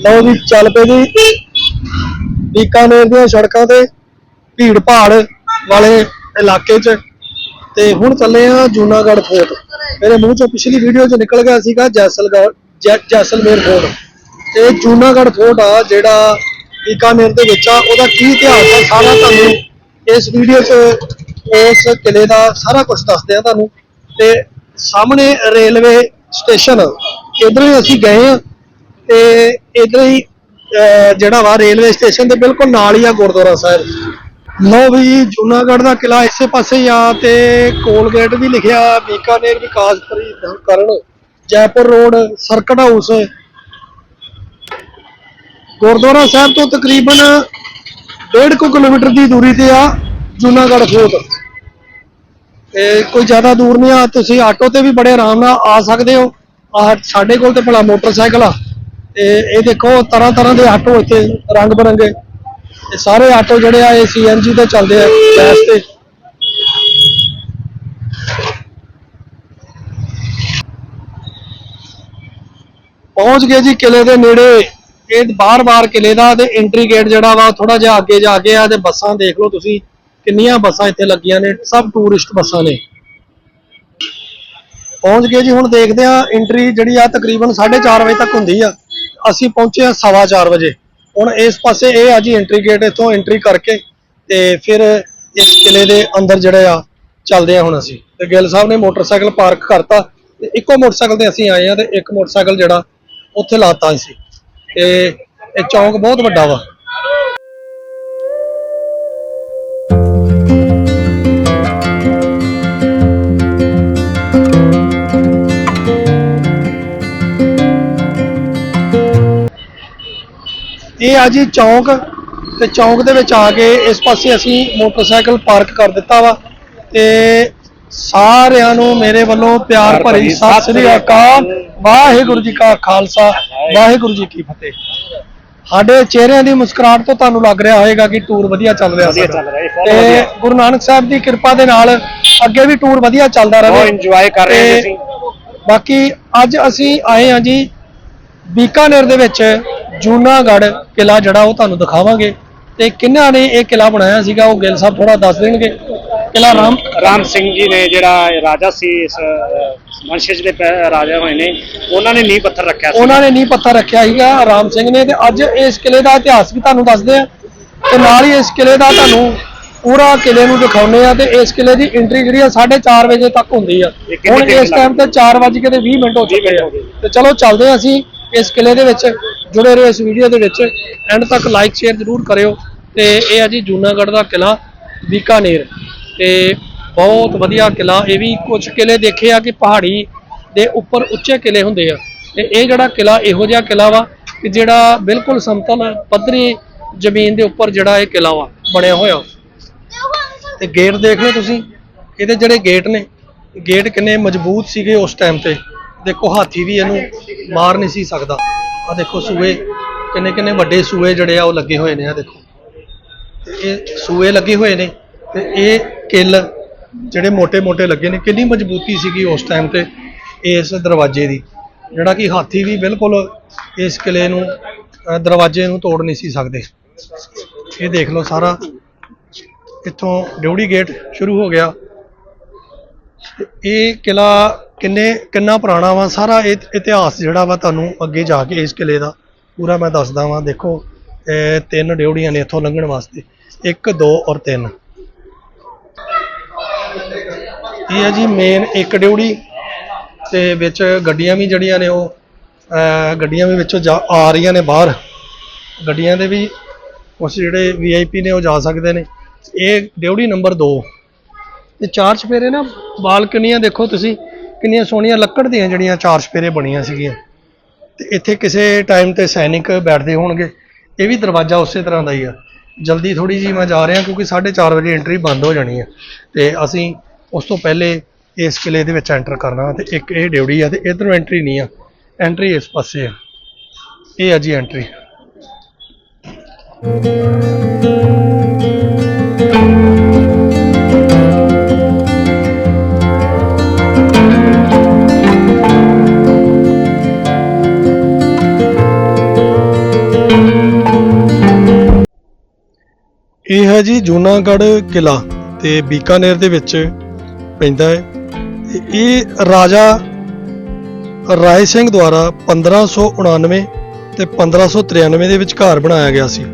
ਲਓ ਵੀ ਚੱਲ ਪਏ ਜੀ। ਬੀਕਾਨੇਰ ਦੀਆਂ ਸੜਕਾਂ ਤੇ ਭੀੜ ਭਾੜ ਵਾਲੇ ਇਲਾਕੇ 'ਚ। ਤੇ ਹੁਣ ਚੱਲੇ ਆ ਜੂਨਾਗੜ੍ਹ ਫੋਰਟ। ਮੇਰੇ ਮੂੰਹ ਚੋਂ ਪਿਛਲੀ ਵੀਡੀਓ 'ਚ ਨਿਕਲ ਗਿਆ ਸੀਗਾ ਜੈਸਲਗੜ੍ਹ, ਜੈ- ਜੈਸਲਮੇਰ ਫੋਰਟ। ਤੇ ਜੂਨਾਗੜ੍ਹ ਫੋਰਟ ਆ ਜਿਹੜਾ ਬੀਕਾਨੇਰ ਦੇ ਵਿੱਚ ਆ, ਉਹਦਾ ਕੀ ਇਤਿਹਾਸ ਆ ਸਾਰਾ ਤੁਹਾਨੂੰ ਇਸ ਵੀਡੀਓ 'ਚ ਉਸ ਕਿਲੇ ਦਾ ਸਾਰਾ ਕੁਝ ਦੱਸਦੇ ਆ ਤੁਹਾਨੂੰ। ਤੇ ਸਾਹਮਣੇ ਰੇਲਵੇ ਸਟੇਸ਼ਨ ਇਧਰੋਂ ਅਸੀਂ ਗਏ ਆ ਤੇ ਇਧਰ ਹੀ ਅਹ, ਜਿਹੜਾ ਵਾ ਰੇਲਵੇ ਸਟੇਸ਼ਨ ਦੇ ਬਿਲਕੁਲ ਨਾਲ ਹੀ ਆ ਗੁਰਦੁਆਰਾ ਸਾਹਿਬ। ਲਓ ਵੀ ਜੂਨਾਗੜ੍ਹ ਦਾ ਕਿਲਾ ਇਸੇ ਪਾਸੇ ਹੀ ਆ ਤੇ ਕੋਲਗੇਟ ਵੀ ਲਿਖਿਆ Bikaner Vikas Pradhikaran Jaipur road circuit house. Gurdwara sahib ਤੋਂ ਤਕਰੀਬਨ 1.5 ਕੁ ਕਿਲੋਮੀਟਰ ਦੀ ਦੂਰੀ ਤੇ ਆ ਜੂਨਾਗੜ੍ਹ ਫੋਰਟ। ਤੇ ਕੋਈ ਜ਼ਿਆਦਾ ਦੂਰ ਨਹੀਂ ਆ ਤੁਸੀਂ ਆਟੋ ਤੇ ਵੀ ਬੜੇ ਆਰਾਮ ਨਾਲ ਆ ਸਕਦੇ ਹੋ। ਆ ਸਾਡੇ ਕੋਲ ਤੇ ਭਲਾ ਮੋਟਰਸਾਈਕਲ ਆ। ਤੇ ਇਹ ਦੇਖੋ, ਤਰ੍ਹਾਂ ਤਰ੍ਹਾਂ ਦੇ ਆਟੋ ਇੱਥੇ ਰੰਗ ਬਰੰਗੇ। ਇਹ ਸਾਰੇ ਆਟੋ ਜਿਹੜੇ ਆ, ਇਹ ਸੀਐਨਜੀ ਤੇ ਚੱਲਦੇ ਆ ਗੈਸ ਤੇ। ਪਹੁੰਚ ਗਏ ਜੀ ਕਿਲੇ ਦੇ ਨੇੜੇ। ਇਹ ਬਾਰ-ਬਾਰ ਕਿਲੇ ਦਾ ਤੇ ਐਂਟਰੀ ਗੇਟ ਜਿਹੜਾ ਵਾ ਥੋੜਾ ਜਿਹਾ ਅੱਗੇ ਜਾ ਕੇ ਆ ਤੇ ਬੱਸਾਂ ਦੇਖ ਲਓ ਤੁਸੀਂ, ਕਿੰਨੀਆਂ ਬੱਸਾਂ ਇੱਥੇ ਲੱਗੀਆਂ ਨੇ, ਸਭ ਟੂਰਿਸਟ ਬੱਸਾਂ ਨੇ। ਪਹੁੰਚ ਗਏ ਜੀ, ਹੁਣ ਦੇਖਦੇ ਆ ਐਂਟਰੀ ਜਿਹੜੀ ਆ ਤਕਰੀਬਨ 4:30 ਵਜੇ ਤੱਕ ਹੁੰਦੀ ਆ। ਅਸੀਂ ਪਹੁੰਚੇ ਆ 4:30 ਵਜੇ। ਹੁਣ ਇਸ ਪਾਸੇ ਇਹ ਆ ਜੀ ਐਂਟਰੀ ਗੇਟ ਇੱਥੋਂ ਐਂਟਰੀ ਕਰਕੇ ਤੇ ਫਿਰ ਇਸ ਕਿਲੇ ਦੇ ਅੰਦਰ ਜਿਹੜੇ ਆ, ਚੱਲਦੇ ਆ ਹੁਣ ਅਸੀਂ। ਤੇ ਗਿੱਲ ਸਾਹਿਬ ਨੇ ਮੋਟਰਸਾਈਕਲ ਪਾਰਕ ਕਰਤਾ ਤੇ ਇੱਕੋ ਮੋਟਰਸਾਈਕਲ ਤੇ ਅਸੀਂ ਆਏ ਆ ਤੇ ਇੱਕ ਮੋਟਰਸਾਈਕਲ ਜਿਹੜਾ ਉੱਥੇ ਲਾਤਾ ਸੀ ਤੇ ਇਹ ਚੌਂਕ ਬਹੁਤ ਵੱਡਾ ਵਾ। ਇਹ ਆ ਜੀ ਚੌਂਕ ਤੇ ਚੌਂਕ ਦੇ ਵਿੱਚ ਆ ਕੇ ਇਸ ਪਾਸੇ ਅਸੀਂ ਮੋਟਰਸਾਈਕਲ ਪਾਰਕ ਕਰ ਦਿੱਤਾ ਵਾ ਤੇ ਸਾਰਿਆਂ ਨੂੰ ਮੇਰੇ ਵੱਲੋਂ ਪਿਆਰ ਭਰੀ ਸਤਿ ਸ੍ਰੀ ਅਕਾਲ। ਵਾਹਿਗੁਰੂ ਜੀ ਕਾ ਖਾਲਸਾ ਵਾਹਿਗੁਰੂ ਜੀ ਕੀ ਫਤਿਹ। ਸਾਡੇ ਚਿਹਰਿਆਂ ਦੀ ਮੁਸਕਰਾਹਟ ਤੋਂ ਤੁਹਾਨੂੰ ਲੱਗ ਰਿਹਾ ਹੋਵੇਗਾ ਕਿ ਟੂਰ ਵਧੀਆ ਚੱਲ ਰਿਹਾ ਬਹੁਤ ਤੇ। ਗੁਰੂ ਨਾਨਕ ਸਾਹਿਬ ਦੀ ਕਿਰਪਾ ਦੇ ਨਾਲ ਅੱਗੇ ਵੀ ਟੂਰ ਵਧੀਆ ਚੱਲਦਾ ਰਹੇ। ਬਹੁਤ ਇੰਜੋਏ ਕਰ ਰਹੇ ਅਸੀਂ। ਬਾਕੀ ਅੱਜ ਅਸੀਂ ਆਏ ਹਾਂ ਜੀ ਬੀਕਾਨੇਰ ਦੇ ਵਿੱਚ। ਜੂਨਾਗੜ੍ਹ ਕਿਲਾ ਜਿਹੜਾ ਉਹ ਤੁਹਾਨੂੰ ਦਿਖਾਵਾਂਗੇ। ਤੇ ਕਿਹਨਾਂ ਨੇ ਇਹ ਕਿਲਾ ਬਣਾਇਆ ਸੀਗਾ ਉਹ ਗਿੱਲ ਸਾਹਿਬ ਥੋੜਾ ਦੱਸ ਦੇਣਗੇ। ਕਿਲਾ ਰਾਮ ਰਾਮ ਸਿੰਘ ਜੀ ਨੇ ਜਿਹੜਾ ਰਾਜਾ ਸੀ ਇਸ ਵੰਸ਼ਜ ਦੇ ਰਾਜਾ ਹੋਏ ਨੇ ਉਹਨਾਂ ਨੇ ਨੀਂਹ ਪੱਥਰ ਰੱਖਿਆ ਸੀ। ਉਹਨਾਂ ਨੇ ਨੀਂਹ ਪੱਥਰ ਰੱਖਿਆ ਸੀਗਾ ਰਾਮ ਸਿੰਘ ਨੇ। ਤੇ ਅੱਜ ਇਸ ਕਿਲੇ ਦਾ ਇਤਿਹਾਸ ਵੀ ਤੁਹਾਨੂੰ ਦੱਸਦੇ ਆ। ਤੇ ਨਾਲ ਹੀ ਇਸ ਕਿਲੇ ਦਾ ਤੁਹਾਨੂੰ ਪੂਰਾ ਕਿਲੇ ਨੂੰ ਦਿਖਾਉਨੇ ਆ। ਤੇ ਇਸ ਕਿਲੇ ਦੀ ਐਂਟਰੀ ਜਿਹੜੀ ਆ 4:30 ਵਜੇ ਤੱਕ ਹੁੰਦੀ ਆ। ਹੁਣ ਇਸ ਟਾਈਮ ਤੇ 4:20 ਮਿੰਟ ਹੋ ਚੁੱਕੇ ਆ। ਤੇ ਚਲੋ ਚੱਲਦੇ ਆ ਅਸੀਂ। ਇਸ ਕਿਲੇ ਦੇ ਵਿੱਚ ਜੁੜੇ ਰਹੋ ਇਸ ਵੀਡੀਓ ਦੇ ਵਿੱਚ। ਐਂਡ ਤੱਕ ਲਾਈਕ ਸ਼ੇਅਰ ਜ਼ਰੂਰ ਕਰਿਓ। ਤੇ ਇਹ ਆ ਜੀ ਜੂਨਾਗੜ੍ਹ ਦਾ ਕਿਲਾ ਬੀਕਾਨੇਰ। ਤੇ ਬਹੁਤ ਵਧੀਆ ਕਿਲਾ। ਇਹ ਵੀ ਕੁਝ ਕਿਲੇ ਦੇਖੇ ਆ ਕਿ ਪਹਾੜੀ ਦੇ ਉੱਪਰ ਉੱਚੇ ਕਿਲੇ ਹੁੰਦੇ ਆ। ਤੇ ਇਹ ਜਿਹੜਾ ਕਿਲਾ ਇਹੋ ਜਿਹਾ ਕਿਲਾ ਵਾ ਕਿ ਜਿਹੜਾ ਬਿਲਕੁਲ ਸਮਤਲ ਪੱਧਰੀ ਜ਼ਮੀਨ ਦੇ ਉੱਪਰ ਜਿਹੜਾ ਇਹ ਕਿਲਾ ਵਾ, ਬਣਿਆ ਹੋਇਆ। ਤੇ ਗੇਟ ਦੇਖ ਲਓ ਤੁਸੀਂ? ਇਹਦੇ ਜਿਹੜੇ ਗੇਟ ਨੇ ਗੇਟ ਕਿੰਨੇ ਮਜ਼ਬੂਤ ਸੀਗੇ ਉਸ ਟਾਈਮ ਤੇ। ਦੇਖੋ ਹਾਥੀ ਵੀ ਇਹਨੂੰ ਮਾਰ ਨਹੀਂ ਸੀ ਸਕਦਾ। ਆ ਦੇਖੋ ਸੂਏ, ਕਿੰਨੇ ਕਿੰਨੇ ਵੱਡੇ ਸੂਏ ਜਿਹੜੇ ਆ ਉਹ ਲੱਗੇ ਹੋਏ ਨੇ ਆ ਦੇਖੋ। ਇਹ ਸੂਏ ਲੱਗੇ ਹੋਏ ਨੇ ਤੇ ਇਹ ਕਿੱਲ ਜਿਹੜੇ ਮੋਟੇ ਮੋਟੇ ਲੱਗੇ ਨੇ, ਕਿੰਨੀ ਮਜ਼ਬੂਤੀ ਸੀਗੀ ਉਸ ਟਾਈਮ ਤੇ ਇਸ ਦਰਵਾਜ਼ੇ ਦੀ। ਜਿਹੜਾ ਕਿ ਹਾਥੀ ਵੀ ਬਿਲਕੁਲ ਇਸ ਕਿਲੇ ਨੂੰ ਦਰਵਾਜ਼ੇ ਨੂੰ ਤੋੜ ਨਹੀਂ ਸੀ ਸਕਦੇ। ਇਹ ਦੇਖ ਲਓ ਸਾਰਾ। ਇੱਥੋਂ ਡਿਊੜੀ ਗੇਟ ਸ਼ੁਰੂ ਹੋ ਗਿਆ। ਇਹ ਕਿਲਾ ਕਿੰਨੇ ਕਿੰਨਾ ਪੁਰਾਣਾ ਵਾ, ਸਾਰਾ ਇਹ ਇਤਿਹਾਸ ਜਿਹੜਾ ਵਾ ਤੁਹਾਨੂੰ ਅੱਗੇ ਜਾ ਕੇ ਇਸ ਕਿਲੇ ਦਾ ਪੂਰਾ ਮੈਂ ਦੱਸਦਾ ਵਾਂ, ਦੇਖੋ ਤਿੰਨ ਡਿਊੜੀਆਂ ਨੇ ਇੱਥੋਂ ਲੰਘਣ ਵਾਸਤੇ 1 2 ਔਰ 3 ਇਹ ਹੈ ਜੀ ਮੇਨ ਇੱਕ ਡਿਊੜੀ ਤੇ ਵਿੱਚ ਗੱਡੀਆਂ ਵੀ ਜਿਹੜੀਆਂ ਨੇ ਉਹ ਗੱਡੀਆਂ ਵੀ ਵਿੱਚੋਂ ਜਾ ਆ ਰਹੀਆਂ ਨੇ ਬਾਹਰ। ਗੱਡੀਆਂ ਦੇ ਵੀ ਉਸ ਜਿਹੜੇ ਵੀਆਈਪੀ ਨੇ ਉਹ ਜਾ ਸਕਦੇ ਨੇ। ਇਹ ਡਿਊੜੀ ਨੰਬਰ 2 ਤੇ ਚਾਰ ਚਪੇਰੇ ਨਾ, ਬਾਲਕਨੀਆਂ ਦੇਖੋ ਤੁਸੀਂ ਕਿੰਨੀਆਂ ਸੋਹਣੀਆਂ ਲੱਕੜ ਦੀਆਂ ਜਿਹੜੀਆਂ ਚਾਰ ਸਪੇਰੇ ਬਣੀਆਂ ਸੀਗੀਆਂ। ਤੇ ਇੱਥੇ ਕਿਸੇ ਟਾਈਮ ਤੇ ਸੈਨਿਕ ਬੈਠਦੇ ਹੋਣਗੇ। ਇਹ ਵੀ ਦਰਵਾਜ਼ਾ ਉਸੇ ਤਰ੍ਹਾਂ ਦਾ ਹੀ ਆ। ਜਲਦੀ ਥੋੜੀ ਜੀ ਮੈਂ ਜਾ ਰਿਹਾ ਕਿਉਂਕਿ 4:30 ਵਜੇ ਐਂਟਰੀ ਬੰਦ ਹੋ ਜਾਣੀ ਆ। ਤੇ ਅਸੀਂ ਉਸ ਤੋਂ ਪਹਿਲੇ ਇਸ ਕਿਲੇ ਦੇ ਵਿੱਚ ਐਂਟਰ ਕਰਨਾ ਤੇ ਇੱਕ ਇਹ ਡਿਊੜੀ ਆ ਤੇ ਇਧਰੋਂ ਐਂਟਰੀ ਨਹੀਂ ਆ। ਐਂਟਰੀ ਇਸ ਪਾਸੇ ਆ। ਇਹ ਆ ਜੀ ਐਂਟਰੀ ਇਹ ਹੈ ਜੀ ਜੂਨਾਗੜ੍ਹ ਕਿਲਾ ਤੇ ਬੀਕਾਨੇਰ ਦੇ ਵਿੱਚ ਪੈਂਦਾ ਹੈ। ਤੇ ਇਹ ਰਾਜਾ ਰਾਏ ਸਿੰਘ ਦੁਆਰਾ 1599 ਤੇ 1593 ਦੇ ਵਿਚਕਾਰ ਬਣਾਇਆ ਗਿਆ ਸੀ।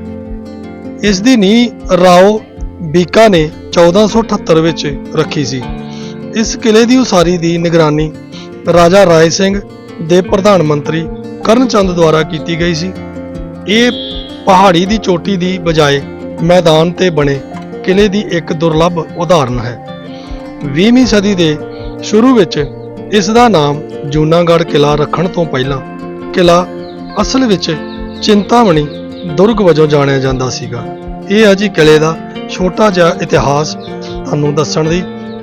ਇਸ ਦੀ ਨੀਂਹ ਰਾਓ ਬੀਕਾ ਨੇ 1478 ਵਿੱਚ ਰੱਖੀ ਸੀ। ਇਸ ਕਿਲੇ ਦੀ ਉਸਾਰੀ ਦੀ ਨਿਗਰਾਨੀ ਰਾਜਾ ਰਾਏ ਸਿੰਘ ਦੇ ਪ੍ਰਧਾਨ ਮੰਤਰੀ ਕਰਨਚੰਦ ਦੁਆਰਾ ਕੀਤੀ ਗਈ ਸੀ। ਇਹ ਪਹਾੜੀ ਦੀ ਚੋਟੀ ਦੀ ਬਜਾਏ ਮੈਦਾਨ ਤੇ ਬਣੇ ਕਿਲੇ ਦੀ ਇੱਕ ਦੁਰਲੱਭ ਉਦਾਹਰਨ ਹੈ। 20ਵੀਂ ਸਦੀ ਦੇ ਸ਼ੁਰੂ ਵਿੱਚ ਇਸ ਦਾ ਨਾਮ ਜੂਨਾਗੜ੍ਹ ਕਿਲਾ ਰੱਖਣ ਤੋਂ ਪਹਿਲਾਂ ਕਿਲਾ ਅਸਲ ਵਿੱਚ ਚਿੰਤਾਮਣੀ ਦੁਰਗ ਵਜੋਂ ਜਾਣਿਆ ਜਾਂਦਾ ਸੀਗਾ। ਇਹ ਹੈ ਜੀ ਕਿਲੇ ਦਾ ਛੋਟਾ ਜਿਹਾ ਇਤਿਹਾਸ ਤੁਹਾਨੂੰ ਦੱਸਣ ਦੀ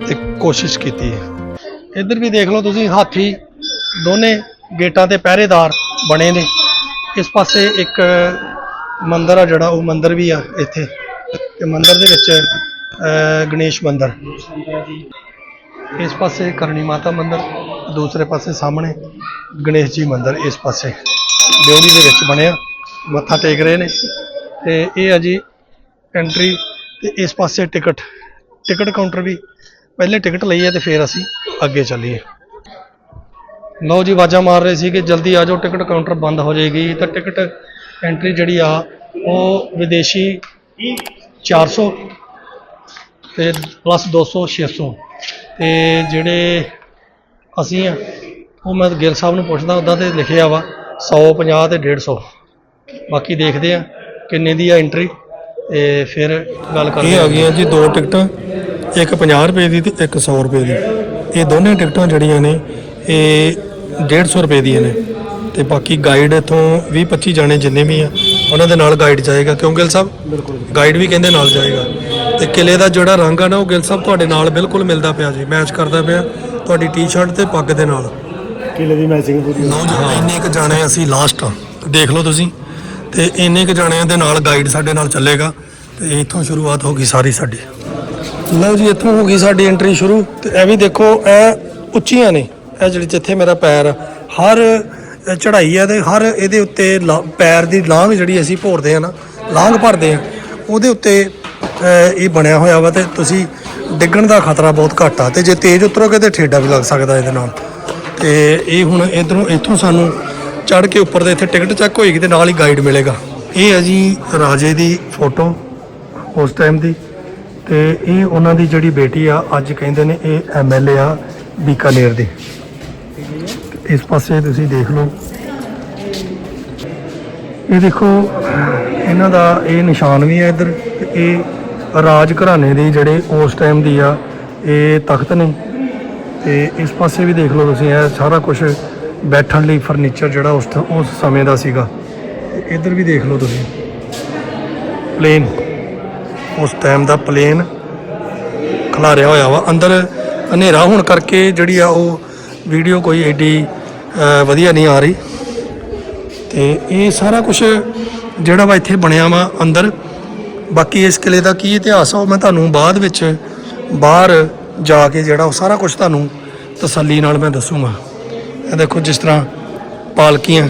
ਇੱਕ ਕੋਸ਼ਿਸ਼ ਕੀਤੀ ਹੈ। ਇੱਧਰ ਵੀ ਦੇਖ ਲਓ ਤੁਸੀਂ ਹਾਥੀ ਦੋਨੇ ਗੇਟਾਂ ਤੇ ਪਹਿਰੇਦਾਰ ਬਣੇ ਨੇ। ਇਸ ਪਾਸੇ ਇੱਕ ਮੰਦਿਰ ਆ ਜਿਹੜਾ, ਉਹ ਮੰਦਿਰ ਵੀ ਆ ਇੱਥੇ। ਤੇ ਮੰਦਿਰ ਦੇ ਵਿੱਚ ਗਣੇਸ਼ ਮੰਦਿਰ। ਇਸ ਪਾਸੇ ਕਰਨੀ ਮਾਤਾ ਮੰਦਿਰ, ਦੂਸਰੇ ਪਾਸੇ ਸਾਹਮਣੇ ਗਣੇਸ਼ ਜੀ ਮੰਦਿਰ ਇਸ ਪਾਸੇ। ਡਿਉੜੀ ਦੇ ਵਿੱਚ ਬਣਿਆ, ਮੱਥਾ ਟੇਕ ਰਹੇ ਨੇ। ਤੇ ਇਹ ਆ ਜੀ ਐਂਟਰੀ ਤੇ ਇਸ ਪਾਸੇ ਟਿਕਟ। ਟਿਕਟ ਕਾਊਂਟਰ ਵੀ, ਪਹਿਲੇ ਟਿਕਟ ਲਈ ਹੈ ਤੇ ਫਿਰ ਅਸੀਂ ਅੱਗੇ ਚੱਲੀਏ। ਲਓ ਜੀ, ਆਵਾਜ਼ਾਂ ਮਾਰ ਰਹੇ ਸੀ ਕਿ ਜਲਦੀ ਆ ਜਾਓ, ਟਿਕਟ ਕਾਊਂਟਰ ਬੰਦ ਹੋ ਜਾਏਗੀ। ਤਾਂ ਟਿਕਟ ਐਂਟਰੀ ਜਿਹੜੀ ਆ ਉਹ ਵਿਦੇਸ਼ੀ 400 ਤੇ ਪਲੱਸ 200 600 ਤੇ ਜਿਹੜੇ ਅਸੀਂ ਆ ਉਹ ਮੈਂ ਗਿੱਲ ਸਾਹਿਬ ਨੂੰ ਪੁੱਛਦਾ ਉਦਾਂ ਤੇ ਲਿਖਿਆ ਵਾ 150 ਤੇ 150 ਬਾਕੀ ਦੇਖਦੇ ਆ ਕਿੰਨੇ ਦੀ ਆ ਐਂਟਰੀ ਤੇ ਫਿਰ ਗੱਲ ਕਰਦੇ ਇਹ ਆ। ਗਈਆਂ ਜੀ ਦੋ ਟਿਕਟਾਂ ਇੱਕ 50 ਰੁਪਏ ਦੀ ਤੇ ਇੱਕ 100 ਰੁਪਏ ਦੀ। ਇਹ ਦੋਨੇ ਟਿਕਟਾਂ ਜਿਹੜੀਆਂ ਨੇ ਇਹ 150 ਰੁਪਏ ਦੀਆਂ ਨੇ। ਤੇ ਬਾਕੀ ਗਾਈਡ ਇਥੋਂ 20 25 ਜਾਣੇ ਜਿੰਨੇ ਵੀ ਆ ਉਹਨਾਂ ਦੇ ਨਾਲ ਗਾਈਡ ਜਾਏਗਾ। ਕਿਉਂ ਗਿੱਲ ਸਾਹਿਬ? ਬਿਲਕੁਲ ਗਾਈਡ ਵੀ ਕਹਿੰਦੇ ਨਾਲ ਜਾਏਗਾ। ਤੇ ਕਿਲੇ ਦਾ ਜਿਹੜਾ ਰੰਗ ਆ ਨਾ ਉਹ ਗਿੱਲ ਸਾਹਿਬ ਤੁਹਾਡੇ ਨਾਲ ਬਿਲਕੁਲ ਮਿਲਦਾ ਪਿਆ ਜੀ ਮੈਚ ਕਰਦਾ ਪਿਆ। ਤੁਹਾਡੀ ਟੀ-ਸ਼ਰਟ ਤੇ ਪੱਗ ਦੇ ਨਾਲ। ਕਿਲੇ ਦੀ ਮੈਚਿੰਗ ਪੂਰੀ ਲਓ ਜੀ ਇੰਨੇ ਕੁ ਜਾਣੇ ਅਸੀਂ ਲਾਸਟ ਦੇਖ ਲਓ ਤੁਸੀਂ। ਤੇ ਇੰਨੇ ਕੁ ਜਾਣਿਆਂ ਦੇ ਨਾਲ ਗਾਈਡ ਸਾਡੇ ਨਾਲ ਚੱਲੇਗਾ। ਤੇ ਇੱਥੋਂ ਸ਼ੁਰੂਆਤ ਹੋ ਗਈ ਸਾਰੀ ਸਾਡੀ। ਲਓ ਜੀ ਇੱਥੋਂ ਹੋ ਗਈ ਸਾਡੀ ਐਂਟਰੀ ਸ਼ੁਰੂ। ਤੇ ਇਹ ਵੀ ਦੇਖੋ ਇਹ ਉੱਚੀਆਂ ਨੇ। ਇਹ ਜਿਹੜੀ ਜਿੱਥੇ ਮੇਰਾ ਪੈਰ ਹਰ ਅ, ਚੜ੍ਹਾਈ ਆ ਤੇ ਹਰ ਇਹਦੇ ਉੱਤੇ ਲਾ- ਪੈਰ ਦੀ ਲਾਂਘ ਜਿਹੜੀ ਅਸੀਂ ਭੋਰਦੇ ਆ ਨਾ ਲਾਂਘ ਭਰਦੇ ਆ ਉਹਦੇ ਉੱਤੇ ਇਹ ਬਣਿਆ ਹੋਇਆ ਵਾ ਤੇ ਤੁਸੀਂ ਡਿੱਗਣ ਦਾ ਖਤਰਾ ਬਹੁਤ ਘੱਟ ਆ। ਤੇ ਜੇ ਤੇਜ਼ ਉਤਰੋਗੇ ਤੇ ਠੇਡਾ ਵੀ ਲੱਗ ਸਕਦਾ ਇਹਦੇ ਨਾਲ। ਤੇ ਇਹ ਹੁਣ ਇਧਰੋਂ ਇੱਥੋਂ ਸਾਨੂੰ ਚੜ੍ਹ ਕੇ ਉੱਪਰ ਦੇ ਇੱਥੇ ਟਿਕਟ ਚੈੱਕ ਹੋਏਗੀ ਤੇ ਨਾਲ ਹੀ ਗਾਈਡ ਮਿਲੇਗਾ। ਇਹ ਹੈ ਜੀ ਰਾਜੇ ਦੀ ਫੋਟੋ ਉਸ ਟਾਈਮ ਦੀ। ਤੇ ਇਹ ਉਹਨਾਂ ਦੀ ਜਿਹੜੀ ਬੇਟੀ ਆ ਅੱਜ ਕਹਿੰਦੇ ਨੇ ਇਹ ਐਮਐਲਏ ਆ ਬੀਕਾਨੇਰ ਦੀ। ਇਸ ਪਾਸੇ ਤੁਸੀਂ ਦੇਖ ਲਓ। ਇਹ ਦੇਖੋ, ਇਹਨਾਂ ਦਾ ਇਹ ਨਿਸ਼ਾਨ ਵੀ ਹੈ ਇੱਧਰ ਇਹ ਰਾਜ ਘਰਾਣੇ ਦੇ ਜਿਹੜੇ ਉਸ ਟਾਈਮ ਦੀ ਆ, ਇਹ ਤਖਤ ਨੇ। ਤੇ ਇਸ ਪਾਸੇ ਵੀ ਦੇਖ ਲਓ ਤੁਸੀਂ, ਇਹ ਸਾਰਾ ਕੁਝ ਬੈਠਣ ਲਈ ਫਰਨੀਚਰ ਜਿਹੜਾ ਉਸ ਉਸ ਸਮੇਂ ਦਾ ਸੀਗਾ। ਇੱਧਰ ਵੀ ਦੇਖ ਲਓ ਤੁਸੀਂ। ਪਲੇਨ ਉਸ ਟਾਈਮ ਦਾ ਪਲੇਨ ਖਿਲਾਰਿਆ ਹੋਇਆ ਵਾ। ਅੰਦਰ ਹਨੇਰਾ ਹੋਣ ਕਰਕੇ ਜਿਹੜੀ ਆ ਉਹ ਵੀਡੀਓ ਕੋਈ ਐਡੀ ਵਧੀਆ ਨਹੀਂ ਆ ਰਹੀ। ਤੇ ਇਹ ਸਾਰਾ ਕੁਝ ਜਿਹੜਾ ਵਾ ਇੱਥੇ ਬਣਿਆ ਵਾ ਅੰਦਰ। ਬਾਕੀ ਇਸ ਕਿਲੇ ਦਾ ਕੀ ਇਤਿਹਾਸ ਆ, ਉਹ ਮੈਂ ਤੁਹਾਨੂੰ ਬਾਅਦ ਵਿੱਚ ਬਾਹਰ ਜਾ ਕੇ ਜਿਹੜਾ ਉਹ ਸਾਰਾ ਕੁਝ ਤੁਹਾਨੂੰ ਤਸੱਲੀ ਨਾਲ ਮੈਂ ਦੱਸੂਗਾ। ਇਹ ਦੇਖੋ ਜਿਸ ਤਰ੍ਹਾਂ ਪਾਲਕੀਆਂ,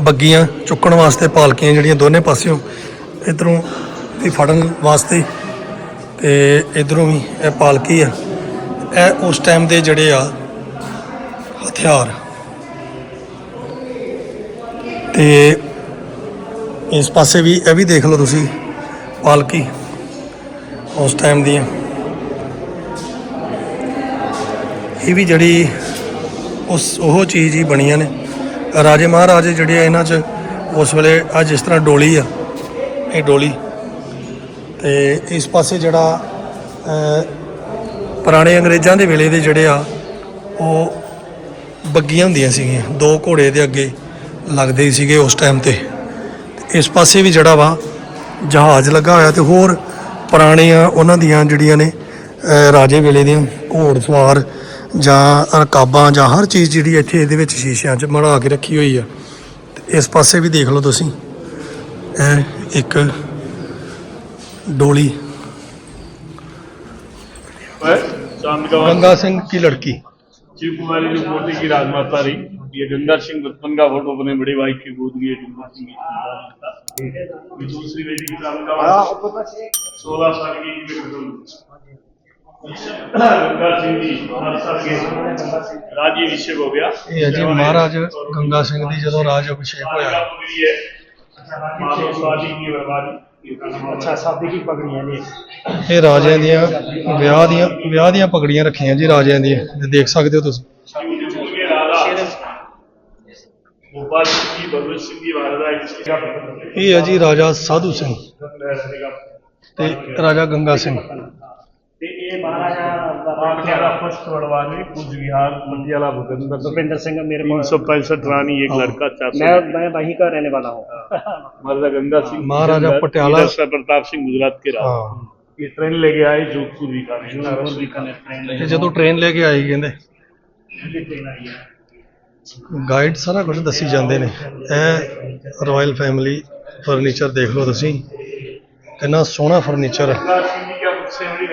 ਬੱਗੀਆਂ ਚੁੱਕਣ ਵਾਸਤੇ ਪਾਲਕੀਆਂ ਜਿਹੜੀਆਂ ਦੋਨੇ ਪਾਸਿਓਂ ਇਧਰੋਂ ਵੀ ਫੜਨ ਵਾਸਤੇ ਤੇ ਇਧਰੋਂ ਵੀ ਇਹ ਪਾਲਕੀ ਆ। ਇਹ ਉਸ ਟਾਈਮ ਦੇ ਜਿਹੜੇ ਆ ਹਥਿਆਰ। ਤੇ ਇਸ ਪਾਸੇ ਵੀ ਇਹ ਵੀ ਦੇਖ ਲਓ ਤੁਸੀਂ, ਪਾਲਕੀ, ਉਸ ਟਾਈਮ ਦੀ ਇਹ ਵੀ ਜਿਹੜੀ ਉਸ, ਉਹ ਚੀਜ਼ ਹੀ ਬਣੀਆਂ ਨੇ। ਰਾਜੇ ਮਹਾਰਾਜੇ ਜਿਹੜੇ ਆ ਇਹਨਾਂ 'ਚ, ਉਸ ਵੇਲੇ ਆ ਜਿਸ ਤਰ੍ਹਾਂ ਡੋਲੀ ਆ, ਇਹ ਡੋਲੀ। ਤੇ ਇਸ ਪਾਸੇ ਜਿਹੜਾ ਪੁਰਾਣੇ ਅੰਗਰੇਜ਼ਾਂ ਦੇ ਵੇਲੇ ਦੇ ਜਿਹੜੇ ਆ, ਉਹ ਬੱਗੀਆਂ ਹੁੰਦੀਆਂ ਸੀਗੀਆਂ ਦੋ ਘੋੜੇ ਦੇ ਅੱਗੇ ਲੱਗਦੇ ਸੀਗੇ ਉਸ ਟਾਈਮ ਤੇ। ਇਸ ਪਾਸੇ ਵੀ ਜਿਹੜਾ ਵਾ ਜਹਾਜ਼ ਲੱਗਾ ਹੋਇਆ ਤੇ ਹੋਰ ਪੁਰਾਣੀਆਂ ਉਹਨਾਂ ਦੀਆਂ ਜਿਹੜੀਆਂ ਨੇ ਰਾਜੇ ਵੇਲੇ ਦੀਆਂ ਘੋੜ ਸਵਾਰ ਜਾਂ ਰਕਾਬਾਂ ਜਾਂ ਹਰ ਚੀਜ਼ ਜਿਹੜੀ ਇੱਥੇ ਇਹਦੇ ਵਿੱਚ ਸ਼ੀਸ਼ਿਆਂ 'ਚ ਮੜਾ ਕੇ ਰੱਖੀ ਹੋਈ ਆ। ਇਸ ਪਾਸੇ ਵੀ ਦੇਖ ਲਓ ਤੁਸੀਂ ਇਹ ਇੱਕ ਡੋਲੀ। ਗੰਗਾ ਸਿੰਘ ਕੀ ਲੜਕੀ। की लड़की शिव कुमारी जो मूर्ति की राजमाता रही ये गंगा सिंह बचपन का फोटो अपने बड़े भाई की गोद लिए गंगा सिंह की ये दूसरी बेटी की साल का सोलह साल की ये गंगा सिंह जी हर साल के राजी अभिषेक हो गया ਇਹ ਹੈ ਜੀ ਮਹਾਰਾਜ ਗੰਗਾ ਸਿੰਘ ਦੀ ਜਦੋਂ ਰਾਜ ਅਭਿਸ਼ੇਕ ਹੋਇਆ माधव शादी की बर्बादी ਇਹ ਰਾਜਿਆਂ ਦੀਆਂ ਵਿਆਹ ਦੀਆਂ ਵਿਆਹ ਦੀਆਂ ਪਗੜੀਆਂ ਰੱਖੀਆਂ ਜੀ ਰਾਜਿਆਂ ਦੀਆਂ ਦੇਖ ਸਕਦੇ ਹੋ ਤੁਸੀਂ। ਇਹ ਹੈ ਜੀ ਰਾਜਾ ਸਾਧੂ ਸਿੰਘ ਤੇ ਰਾਜਾ ਗੰਗਾ ਸਿੰਘ। ਇਹ ਮਹਾਰਾਜਾ ਦਾ पटियाला फर्स्ट बड़वानी कूच बिहार पटियाला भूपेंद्र भूपेंद्र सिंह मेरे तीन सौ पैंसठ रानी एक लड़का चार सौ मैं मैं वहीं का रहने वाला हूँ महाराजा गंगा सिंह महाराजा जिंदल, पटियाला- वीर सर प्रताप सिंह गुजरात के राजा ਹਾਂ ये ट्रेन लेके आए जोधपुर बीकानेर बीकानेर ट्रेन ਤੇ ਜਦੋਂ ਟ੍ਰੇਨ ਲੈ ਕੇ ਆਈ ਕਹਿੰਦੇ ਗਾਈਡ ਸਾਰਾ ਕੁਝ ਦੱਸੀ ਜਾਂਦੇ ਨੇ ਇਹ ਰਾਇਲ ਫੈਮਿਲੀ ਫਰਨੀਚਰ ਦੇਖ ਲਓ ਤੁਸੀਂ ਕਿੰਨਾ ਸੋਹਣਾ ਫਰਨੀਚਰ ਹੈ गंगा सिंह जी का मुझसे बड़ी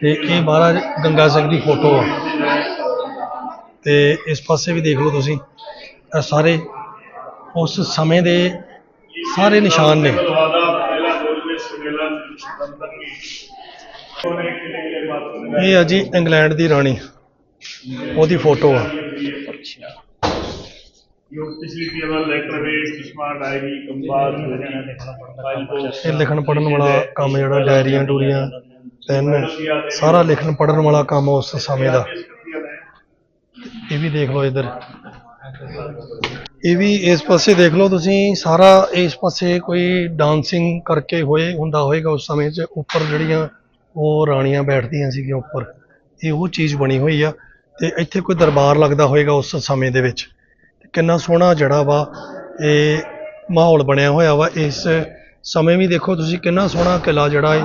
ਤੇ ਇਹ ਮਹਾਰਾਜ ਗੰਗਾ ਸਿੰਘ ਦੀ ਫੋਟੋ ਆ। ਤੇ ਇਸ ਪਾਸੇ ਵੀ ਦੇਖ ਲਓ ਤੁਸੀਂ ਇਹ ਸਾਰੇ ਉਸ ਸਮੇਂ ਦੇ ਸਾਰੇ ਨਿਸ਼ਾਨ ਨੇ। ਇਹ ਆ ਜੀ ਇੰਗਲੈਂਡ ਦੀ ਰਾਣੀ। ਉਹਦੀ ਫੋਟੋ ਆ। ਇਹ ਲਿਖਣ ਪੜਨ ਵਾਲਾ ਕੰਮ ਜਿਹੜਾ ਡਾਇਰੀਆਂ ਟੂਰੀਆਂ ਪੈਨ ਸਾਰਾ ਲਿਖਣ ਪੜਨ ਵਾਲਾ ਕੰਮ ਉਸ ਸਮੇਂ ਦਾ। ਇਹ ਵੀ ਦੇਖ ਲਓ ਇੱਧਰ। ਇਹ ਵੀ ਇਸ ਪਾਸੇ ਦੇਖ ਲਓ ਤੁਸੀਂ, ਸਾਰਾ ਇਸ ਪਾਸੇ ਕੋਈ ਡਾਂਸਿੰਗ ਕਰਕੇ ਹੋਏ, ਹੁੰਦਾ ਹੋਏਗਾ ਉਸ ਸਮੇਂ 'ਚ। ਉੱਪਰ ਜਿਹੜੀਆਂ ਉਹ ਰਾਣੀਆਂ ਬੈਠਦੀਆਂ ਸੀਗੀਆਂ ਉੱਪਰ। ਇਹ ਉਹ ਚੀਜ਼ ਬਣੀ ਹੋਈ ਆ ਤੇ ਇੱਥੇ ਕੋਈ ਦਰਬਾਰ ਲੱਗਦਾ ਹੋਏਗਾ ਉਸ ਸਮੇਂ ਦੇ ਵਿੱਚ। ਕਿੰਨਾ ਸੋਹਣਾ ਜਿਹੜਾ ਵਾ, ਇਹ ਮਾਹੌਲ ਬਣਿਆ ਹੋਇਆ ਵਾ। ਇਸ ਸਮੇਂ ਵੀ ਦੇਖੋ ਤੁਸੀਂ ਕਿੰਨਾ ਸੋਹਣਾ ਕਿਲਾ ਜਿਹੜਾ ਹੈ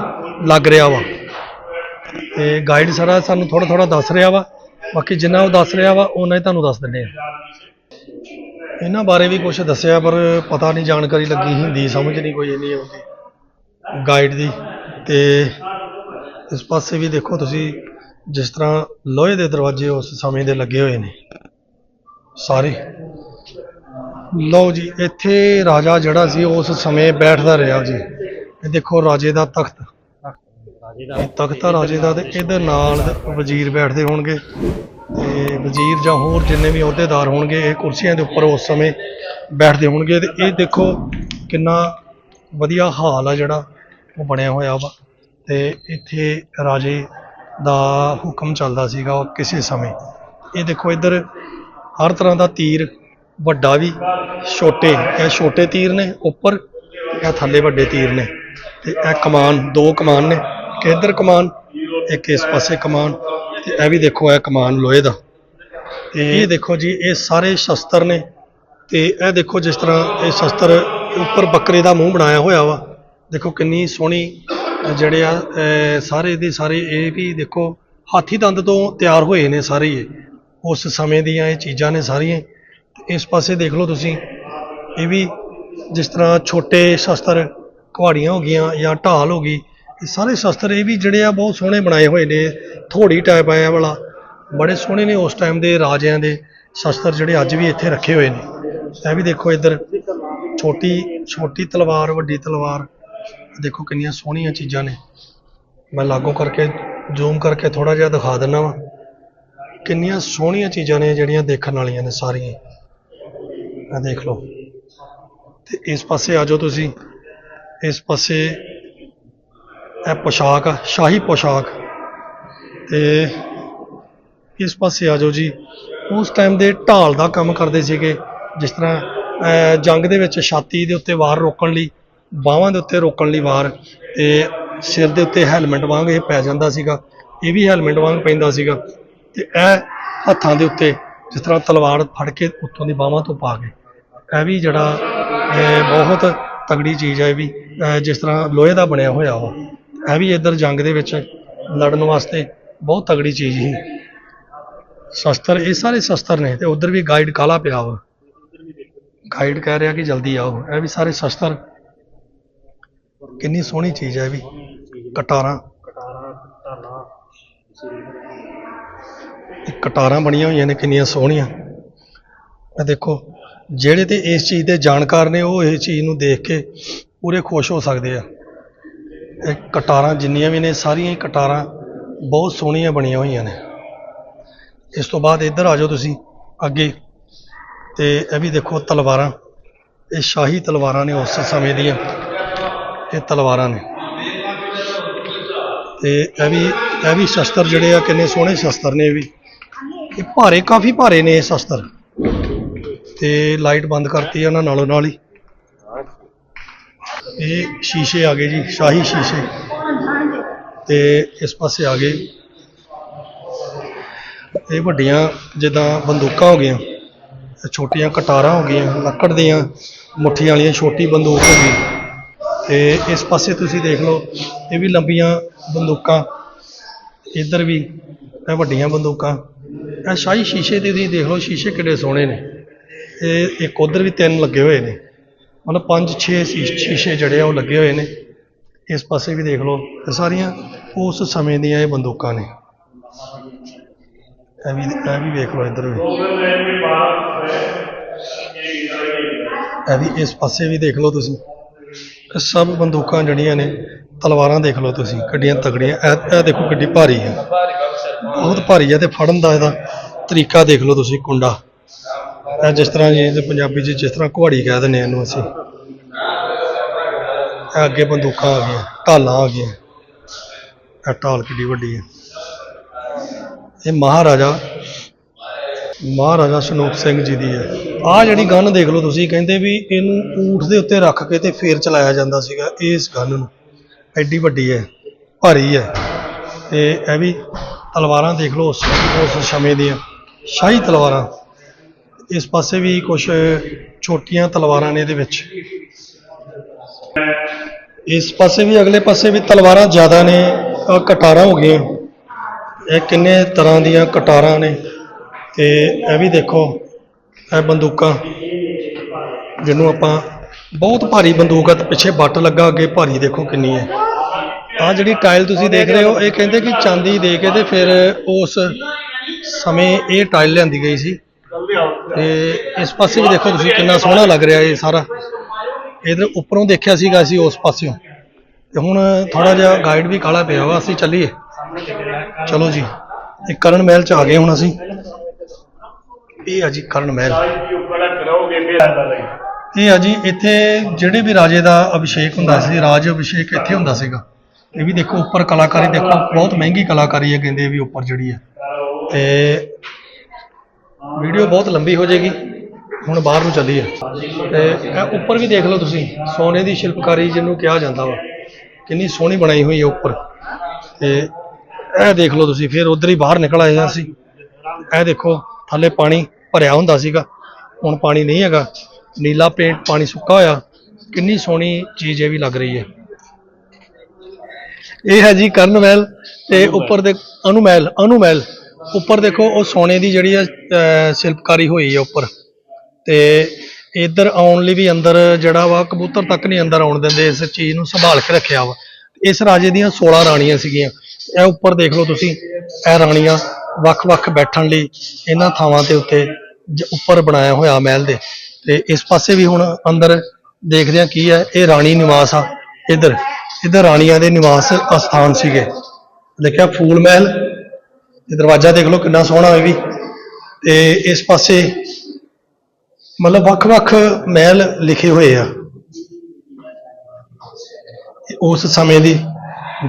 ਲੱਗ ਰਿਹਾ ਵਾ। ਤੇ ਗਾਈਡ ਸਾਰਾ ਸਾਨੂੰ ਥੋੜਾ ਥੋੜਾ ਦੱਸ ਰਿਹਾ ਵਾ। ਬਾਕੀ ਜਿੰਨਾ ਉਹ ਦੱਸ ਰਿਹਾ ਵਾ ਉਹਨਾਂ ਹੀ ਤੁਹਾਨੂੰ ਦੱਸ ਦਿੰਦੇ ਆ। ਇਹਨਾਂ ਬਾਰੇ ਵੀ ਕੁਝ ਦੱਸਿਆ, ਪਰ ਪਤਾ ਨਹੀਂ, ਜਾਣਕਾਰੀ ਲੱਗੀ ਹਿੰਦੀ, ਸਮਝ ਨਹੀਂ ਕੋਈ ਇੰਨੀ ਆਉਂਦੀ। ਗਾਈਡ ਦੀ ਤੇ ਇਸ ਪਾਸੇ ਵੀ ਦੇਖੋ ਤੁਸੀਂ, ਜਿਸ ਤਰ੍ਹਾਂ ਲੋਹੇ ਦੇ ਦਰਵਾਜ਼ੇ ਉਸ ਸਮੇਂ ਦੇ ਲੱਗੇ ਹੋਏ ਨੇ। ਸਾਰੇ। ਲਓ ਜੀ, ਇੱਥੇ ਰਾਜਾ ਜਿਹੜਾ ਸੀ, ਉਸ ਸਮੇਂ ਬੈਠਦਾ ਰਿਹਾ ਜੀ। ਇਹ ਦੇਖੋ ਰਾਜੇ ਦਾ ਤਖਤ। ਇਹ ਤਖਤ ਆ ਰਾਜੇ ਦਾ ਤੇ ਇਹਦੇ ਨਾਲ ਵਜ਼ੀਰ ਬੈਠਦੇ ਹੋਣਗੇ ਤੇ ਵਜ਼ੀਰ ਜਾਂ ਹੋਰ ਜਿੰਨੇ ਵੀ ਅਹੁਦੇਦਾਰ ਹੋਣਗੇ ਇਹ ਕੁਰਸੀਆਂ ਦੇ ਉੱਪਰ ਉਸ ਸਮੇਂ ਬੈਠਦੇ ਹੋਣਗੇ ਤੇ ਇਹ ਦੇਖੋ ਕਿੰਨਾ ਵਧੀਆ ਹਾਲ ਆ ਜਿਹੜਾ ਉਹ ਬਣਿਆ ਹੋਇਆ ਵਾ ਤੇ ਇੱਥੇ ਰਾਜੇ ਦਾ ਹੁਕਮ ਚੱਲਦਾ ਸੀਗਾ ਉਹ ਕਿਸੇ ਸਮੇਂ। ਇਹ ਦੇਖੋ ਇੱਧਰ ਹਰ ਤਰ੍ਹਾਂ ਦਾ ਤੀਰ ਵੱਡਾ ਵੀ ਛੋਟੇ ਇਹ ਛੋਟੇ ਤੀਰ ਨੇ ਉੱਪਰ ਇਹ ਥੱਲੇ ਵੱਡੇ ਤੀਰ ਨੇ ਤੇ ਇਹ ਕਮਾਨ ਦੋ ਕਮਾਨ ਨੇ। ਇੱਕ ਇੱਧਰ ਕਮਾਨ, ਇੱਕ ਇਸ ਪਾਸੇ ਕਮਾਨ, ਤੇ ਇਹ ਵੀ ਦੇਖੋ ਇਹ ਕਮਾਨ ਲੋਹੇ ਦਾ। ਤੇ ਇਹ ਦੇਖੋ ਜੀ, ਇਹ ਸਾਰੇ ਸ਼ਸਤਰ ਨੇ। ਤੇ ਇਹ ਦੇਖੋ ਜਿਸ ਤਰ੍ਹਾਂ ਇਹ ਸ਼ਸਤਰ ਉੱਪਰ ਬੱਕਰੇ ਦਾ ਮੂੰਹ ਬਣਾਇਆ ਹੋਇਆ ਵਾ। ਦੇਖੋ ਕਿੰਨੀ ਸੋਹਣੀ ਜਿਹੜੇ ਆ ਸਾਰੇ ਦੇ ਸਾਰੇ ਇਹ ਵੀ ਦੇਖੋ, ਹਾਥੀ ਦੰਦ ਤੋਂ ਤਿਆਰ ਹੋਏ ਨੇ ਸਾਰੇ ਇਹ। ਉਸ ਸਮੇਂ ਦੀਆਂ ਇਹ ਚੀਜ਼ਾਂ ਨੇ ਸਾਰੀਆਂ। ਤੇ ਇਸ ਪਾਸੇ ਦੇਖ ਲਓ ਤੁਸੀਂ, ਇਹ ਵੀ ਜਿਸ ਤਰ੍ਹਾਂ ਛੋਟੇ ਸ਼ਸਤਰ ਕੁਹਾੜੀਆਂ ਹੋ ਗਈਆਂ ਜਾਂ ਢਾਲ ਹੋ ਗਈ ਇਹ ਸਾਰੇ ਸ਼ਸਤਰ ਇਹ ਵੀ ਜਿਹੜੇ ਆ ਬਹੁਤ ਸੋਹਣੇ ਬਣਾਏ ਹੋਏ ਨੇ, ਥੋੜੀ ਟਾਈਪ ਆਇਆ ਵਾਲਾ, ਬੜੇ ਸੋਹਣੇ ਨੇ ਉਸ ਟਾਈਮ ਦੇ ਰਾਜਿਆਂ ਦੇ ਸ਼ਸਤਰ ਜਿਹੜੇ ਅੱਜ ਵੀ ਇੱਥੇ ਰੱਖੇ ਹੋਏ ਨੇ। ਇਹ ਵੀ ਦੇਖੋ ਇੱਧਰ, ਛੋਟੀ ਛੋਟੀ ਤਲਵਾਰ, ਵੱਡੀ ਤਲਵਾਰ, ਦੇਖੋ ਕਿੰਨੀਆਂ ਸੋਹਣੀਆਂ ਚੀਜ਼ਾਂ ਨੇ। ਮੈਂ ਲਾਗੋਂ ਕਰਕੇ ਜ਼ੂਮ ਕਰਕੇ ਥੋੜਾ ਜਿਹਾ ਦਿਖਾ ਦਿੰਦਾ ਵਾਂ। ਕਿੰਨੀਆਂ ਸੋਹਣੀਆਂ ਚੀਜ਼ਾਂ ਨੇ ਜਿਹੜੀਆਂ ਦੇਖਣ ਵਾਲੀਆਂ ਨੇ ਸਾਰੀਆਂ। ਆ ਦੇਖ ਲਓ। ਤੇ ਇਸ ਪਾਸੇ ਆ ਜਾਓ ਤੁਸੀਂ। ਇਸ ਪਾਸੇ ਇਹ ਪੋਸ਼ਾਕ ਆ, ਸ਼ਾਹੀ ਪੋਸ਼ਾਕ। ਤੇ ਇਸ ਪਾਸੇ ਆ ਜਾਓ ਜੀ। ਉਸ ਟਾਈਮ ਦੇ ਢਾਲ ਦਾ ਕੰਮ ਕਰਦੇ ਸੀਗੇ, ਜਿਸ ਤਰ੍ਹਾਂ ਜੰਗ ਦੇ ਵਿੱਚ ਛਾਤੀ ਦੇ ਉੱਤੇ ਵਾਰ ਰੋਕਣ ਲਈ, ਬਾਹਾਂ ਦੇ ਉੱਤੇ ਰੋਕਣ ਲਈ ਵਾਰ, ਤੇ ਸਿਰ ਦੇ ਉੱਤੇ ਹੈਲਮਟ ਵਾਂਗ ਇਹ ਪੈ ਜਾਂਦਾ ਸੀਗਾ। ਇਹ ਵੀ ਹੈਲਮਟ ਵਾਂਗ ਪੈਂਦਾ ਸੀਗਾ। ਤੇ ਇਹ ਹੱਥਾਂ ਦੇ ਉੱਤੇ ਜਿਸ ਤਰ੍ਹਾਂ ਤਲਵਾਰ ਫੜ ਕੇ ਉੱਤੋਂ ਦੀ ਬਾਹਾਂ ਤੋਂ ਪਾ ਕੇ। ਇਹ ਵੀ ਜਿਹੜਾ ਬਹੁਤ ਤਗੜੀ ਚੀਜ਼ ਹੈ ਇਹ ਵੀ ਜਿਸ ਤਰ੍ਹਾਂ ਲੋਹੇ ਦਾ ਬਣਿਆ ਹੋਇਆ ਉਹ। ਇਹ ਵੀ ਇੱਧਰ ਜੰਗ ਦੇ ਵਿੱਚ ਲੜਨ ਵਾਸਤੇ ਬਹੁਤ ਤਗੜੀ ਚੀਜ਼ ਸੀ। ਸ਼ਸਤਰ, ਇਹ ਸਾਰੇ ਸ਼ਸਤਰ ਨੇ ਤੇ ਉਧਰ ਵੀ ਗਾਈਡ ਕਾਲਾ ਪਿਆ ਵਾ ਗਾਈਡ ਕਹਿ ਰਿਹਾ ਕਿ ਜਲਦੀ ਆਓ। ਇਹ ਵੀ ਸਾਰੇ ਸ਼ਸਤਰ। ਕਿੰਨੀ ਸੋਹਣੀ ਚੀਜ਼ ਹੈ ਇਹ ਵੀ। ਕਟਾਰਾਂ। ਕਟਾਰਾਂ ਬਣੀਆਂ ਹੋਈਆਂ ਨੇ, ਕਿੰਨੀਆਂ ਸੋਹਣੀਆਂ। ਇਹ ਦੇਖੋ, ਜਿਹੜੇ ਤੇ ਇਸ ਚੀਜ਼ ਦੇ ਜਾਣਕਾਰ ਨੇ, ਉਹ ਇਸ ਚੀਜ਼ ਨੂੰ ਦੇਖ ਕੇ ਪੂਰੇ ਖੁਸ਼ ਹੋ ਸਕਦੇ ਆ। ਇਹ ਕਟਾਰਾਂ ਜਿੰਨੀਆਂ ਵੀ ਨੇ, ਸਾਰੀਆਂ ਹੀ ਕਟਾਰਾਂ ਬਹੁਤ ਸੋਹਣੀਆਂ ਬਣੀਆਂ ਹੋਈਆਂ ਨੇ। ਇਸ ਤੋਂ ਬਾਅਦ ਇੱਧਰ ਆ ਜਾਓ ਤੁਸੀਂ ਅੱਗੇ। ਤੇ ਇਹ ਵੀ ਦੇਖੋ ਤਲਵਾਰਾਂ, ਇਹ ਸ਼ਾਹੀ ਤਲਵਾਰਾਂ ਨੇ ਉਸ ਸਮੇਂ ਦੀਆਂ। ਇਹ ਤਲਵਾਰਾਂ ਨੇ। ਤੇ ਇਹ ਵੀ ਇਹ ਵੀ ਸ਼ਸਤਰ ਜਿਹੜੇ ਆ, ਕਿੰਨੇ ਸੋਹਣੇ ਸ਼ਸਤਰ ਨੇ ਇਹ ਵੀ। ਇਹ ਭਾਰੇ, ਕਾਫੀ ਭਾਰੇ ਨੇ ਇਹ ਸ਼ਸਤਰ। ਤੇ ਲਾਈਟ ਬੰਦ ਕਰਤੀ ਆ ਉਹਨਾਂ ਨਾਲੋਂ ਨਾਲ ਹੀ। ਇਹ ਸ਼ੀਸ਼ੇ ਆ ਗਏ ਜੀ, ਸ਼ਾਹੀ ਸ਼ੀਸ਼ੇ। ਤੇ ਇਸ ਪਾਸੇ ਆ ਗਏ। ਇਹ ਵੱਡੀਆਂ ਜਿੱਦਾਂ ਬੰਦੂਕਾਂ ਹੋ ਗਈਆਂ ਛੋਟੀਆਂ ਕਟਾਰਾਂ ਹੋ ਗਈਆਂ, ਲੱਕੜ ਦੀਆਂ, ਮੁੱਠੀਆਂ ਵਾਲੀਆਂ, ਛੋਟੀ ਬੰਦੂਕ ਹੋ ਗਈ। ਤੇ ਇਸ ਪਾਸੇ ਤੁਸੀਂ ਦੇਖ ਲਓ, ਇਹ ਵੀ ਲੰਬੀਆਂ ਬੰਦੂਕਾਂ। ਇੱਧਰ ਵੀ ਇਹ ਵੱਡੀਆਂ ਬੰਦੂਕਾਂ। ਇਹ ਸ਼ਾਹੀ ਸ਼ੀਸ਼ੇ ਦੇ ਤੁਸੀਂ ਦੇਖ ਲਓ, ਸ਼ੀਸ਼ੇ ਕਿੱਡੇ ਸੋਹਣੇ ਨੇ। ਇਹ ਇੱਕ ਉਧਰ ਵੀ ਤਿੰਨ ਲੱਗੇ ਹੋਏ ਨੇ। ਮਤਲਬ ਪੰਜ, ਛੇ ਸ਼ੀ- ਸ਼ੀਸ਼ੇ ਜਿਹੜੇ ਆ ਉਹ ਲੱਗੇ ਹੋਏ ਨੇ। ਇਸ ਪਾਸੇ ਵੀ ਦੇਖ ਲਓ, ਇਹ ਸਾਰੀਆਂ ਉਸ ਸਮੇਂ ਦੀਆਂ ਇਹ ਬੰਦੂਕਾਂ ਨੇ। ਇਹ ਵੀ ਇਹ ਵੀ ਵੇਖ ਲਓ ਇੱਧਰ ਵੀ। ਇਹ ਵੀ ਇਸ ਪਾਸੇ ਵੀ ਦੇਖ ਲਓ ਤੁਸੀਂ। ਸਭ ਬੰਦੂਕਾਂ ਜਿਹੜੀਆਂ ਨੇ, ਤਲਵਾਰਾਂ ਦੇਖ ਲਓ ਤੁਸੀਂ, ਕਿੱਡੀਆਂ ਤਗੜੀਆਂ ਇਹ ਇਹ ਦੇਖੋ ਕਿੱਡੀ ਭਾਰੀ ਹੈ ਬਹੁਤ ਭਾਰੀ ਹੈ ਤੇ ਫੜਨ ਦਾ ਇਹਦਾ ਤਰੀਕਾ ਦੇਖ ਲਓ ਤੁਸੀਂ ਕੁੰਡਾ। ਇਹ ਜਿਸ ਤਰ੍ਹਾਂ ਜੀ ਤੇ ਪੰਜਾਬੀ 'ਚ ਜਿਸ ਤਰ੍ਹਾਂ ਕੁਹਾੜੀ ਕਹਿ ਦਿੰਦੇ ਹਾਂ ਇਹਨੂੰ ਅਸੀਂ। ਇਹ ਅੱਗੇ ਬੰਦੂਕਾਂ ਆ ਗਈਆਂ ਢਾਲਾਂ ਆ ਗਈਆਂ। ਇਹ ਢਾਲ ਕਿੱਡੀ ਵੱਡੀ ਹੈ ਇਹ ਮਹਾਰਾਜਾ ਮਹਾਰਾਜਾ ਸਨੂਪ ਸਿੰਘ ਜੀ ਦੀ ਹੈ ਆਹ ਜਿਹੜੀ ਗਨ ਦੇਖ ਲਓ ਤੁਸੀਂ, ਕਹਿੰਦੇ ਵੀ ਇਹਨੂੰ ਊਠ ਦੇ ਉੱਤੇ ਰੱਖ ਕੇ ਤੇ ਫੇਰ ਚਲਾਇਆ ਜਾਂਦਾ ਸੀਗਾ ਇਸ ਗਨ ਨੂੰ। ਐਡੀ ਵੱਡੀ ਹੈ ਭਾਰੀ ਹੈ ਤੇ ਇਹ ਵੀ ਤਲਵਾਰਾਂ ਦੇਖ ਲਓ, ਉਸ ਉਸ ਸਮੇਂ ਦੀਆਂ, ਸ਼ਾਹੀ ਤਲਵਾਰਾਂ। ਇਸ ਪਾਸੇ ਵੀ ਕੁਝ ਛੋਟੀਆਂ ਤਲਵਾਰਾਂ ਨੇ ਇਹਦੇ ਵਿੱਚ। ਇਸ ਪਾਸੇ ਵੀ, ਅਗਲੇ ਪਾਸੇ ਵੀ ਤਲਵਾਰਾਂ ਜ਼ਿਆਦਾ ਨੇ ਆਹ ਕਟਾਰਾਂ ਹੋ ਗਈਆਂ। ਇਹ ਕਿੰਨੇ ਤਰ੍ਹਾਂ ਦੀਆਂ ਕਟਾਰਾਂ ਨੇ, ਤੇ ਇਹ ਵੀ ਦੇਖੋ, ਇਹ ਬੰਦੂਕਾਂ, ਜਿਹਨੂੰ ਆਪਾਂ ਬਹੁਤ ਭਾਰੀ ਬੰਦੂਕ ਆ, ਤੇ ਪਿੱਛੇ ਬੱਟ ਲੱਗਾ ਅੱਗੇ, ਭਾਰੀ ਦੇਖੋ ਕਿੰਨੀ ਹੈ। ਆਹ ਜਿਹੜੀ ਟਾਇਲ ਤੁਸੀਂ ਦੇਖ ਰਹੇ ਹੋ, ਇਹ ਕਹਿੰਦੇ ਕਿ ਚਾਂਦੀ ਦੇ ਕੇ ਤੇ ਫਿਰ ਉਸ ਸਮੇਂ ਇਹ ਟਾਇਲ ਲਿਆਂਦੀ ਗਈ ਸੀ। ਤੇ ਇਸ ਪਾਸੇ ਵੀ ਦੇਖੋ ਤੁਸੀਂ ਕਿੰਨਾ ਸੋਹਣਾ ਲੱਗ ਰਿਹਾ ਇਹ ਸਾਰਾ। ਇਧਰ ਉੱਪਰੋਂ ਦੇਖਿਆ ਸੀਗਾ ਅਸੀਂ ਉਸ ਪਾਸਿਓਂ। ਤੇ ਹੁਣ ਥੋੜਾ ਜਿਹਾ ਗਾਈਡ ਵੀ ਕਾਲਾ ਪਿਆ ਵਾ, ਅਸੀਂ ਚੱਲੀਏ। ਚਲੋ ਜੀ, ਇਹ ਕਰਨ ਮਹਿਲ ਚ ਆ ਗਏ ਹੁਣ ਅਸੀਂ। ਇਹ ਆ ਜੀ ਕਰਨ ਮਹਿਲ। ਇਹ ਆ ਜੀ ਇੱਥੇ ਜਿਹੜੇ ਵੀ ਰਾਜੇ ਦਾ ਅਭਿਸ਼ੇਕ ਹੁੰਦਾ ਸੀ, ਰਾਜ ਅਭਿਸ਼ੇਕ ਇੱਥੇ ਹੁੰਦਾ ਸੀਗਾ। ਇਹ ਵੀ ਦੇਖੋ, ਉੱਪਰ ਕਲਾਕਾਰੀ ਦੇਖੋ, ਬਹੁਤ ਮਹਿੰਗੀ ਕਲਾਕਾਰੀ ਹੈ, ਕਹਿੰਦੇ ਵੀ ਉੱਪਰ ਜਿਹੜੀ ਹੈ। ਤੇ ਵੀਡੀਓ ਬਹੁਤ ਲੰਬੀ ਹੋ ਜਾਏਗੀ। ਹੁਣ ਬਾਹਰ ਨੂੰ ਚੱਲੀਏ। ਤੇ ਇਹ ਉੱਪਰ ਵੀ ਦੇਖ ਲਓ ਤੁਸੀਂ ਸੋਨੇ ਦੀ ਸ਼ਿਲਪਕਾਰੀ ਜਿਹਨੂੰ ਕਿਹਾ ਜਾਂਦਾ ਵਾ। ਕਿੰਨੀ ਸੋਹਣੀ ਬਣਾਈ ਹੋਈ ਹੈ ਉੱਪਰ। ਤੇ ਇਹ ਦੇਖ ਲਓ ਤੁਸੀਂ ਫਿਰ ਉਧਰ ਹੀ ਬਾਹਰ ਨਿਕਲ ਆਏ ਹਾਂ ਅਸੀਂ। ਇਹ ਦੇਖੋ ਥੱਲੇ ਪਾਣੀ ਭਰਿਆ ਹੁੰਦਾ ਸੀਗਾ। ਹੁਣ ਪਾਣੀ ਨਹੀਂ ਹੈਗਾ। ਨੀਲਾ ਪੇਂਟ ਪਾਣੀ ਸੁੱਕਾ ਹੋਇਆ। ਕਿੰਨੀ ਸੋਹਣੀ ਚੀਜ਼ ਇਹ ਵੀ ਲੱਗ ਰਹੀ ਹੈ। ਇਹ ਹੈ ਜੀ ਕਰਨ ਮਹਿਲ ਤੇ ਉੱਪਰ ਦੇ ਅਨੂ ਮਹਿਲ ਅਨੂ ਮਹਿਲ ਉੱਪਰ ਦੇਖੋ, ਉਹ ਸੋਨੇ ਦੀ ਜਿਹੜੀ ਹੈ ਸ਼ਿਲਪਕਾਰੀ ਹੋਈ ਹੈ ਉੱਪਰ। ਤੇ ਇੱਧਰ ਆਉਣ ਲਈ ਵੀ ਅੰਦਰ ਜਿਹੜਾ ਵਾ, ਕਬੂਤਰ ਤੱਕ ਨਹੀਂ ਅੰਦਰ ਆਉਣ ਦਿੰਦੇ, ਇਸ ਚੀਜ਼ ਨੂੰ ਸੰਭਾਲ ਕੇ ਰੱਖਿਆ ਵਾ। ਇਸ ਰਾਜੇ ਦੀਆਂ 16 ਰਾਣੀਆਂ ਸੀਗੀਆਂ। ਇਹ ਉੱਪਰ ਦੇਖ ਲਓ ਤੁਸੀਂ, ਇਹ ਰਾਣੀਆਂ ਵੱਖ-ਵੱਖ ਬੈਠਣ ਲਈ ਇਹਨਾਂ ਥਾਵਾਂ ਤੇ ਉੱਤੇ ਉੱਪਰ ਬਣਾਇਆ ਹੋਇਆ ਮਹਿਲ ਦੇ। ਤੇ ਇਸ ਪਾਸੇ ਵੀ ਹੁਣ ਅੰਦਰ ਦੇਖਦੇ ਹਾਂ ਕੀ ਹੈ ਇਹ ਰਾਣੀ ਨਿਵਾਸ ਆ। ਇੱਧਰ ਇੱਧਰ ਰਾਣੀਆਂ ਦੇ ਨਿਵਾਸ ਅਸਥਾਨ ਸੀਗੇ। ਲਿਖਿਆ ਫੂਲ ਮਹਿਲ ਇਹ ਦਰਵਾਜ਼ਾ ਦੇਖ ਲਓ ਕਿੰਨਾ ਸੋਹਣਾ ਹੈ ਵੀ। ਤੇ ਇਸ ਪਾਸੇ ਮਤਲਬ ਵੱਖ-ਵੱਖ ਮਹਿਲ ਲਿਖੇ ਹੋਏ ਆ। ਉਸ ਸਮੇਂ ਦੀ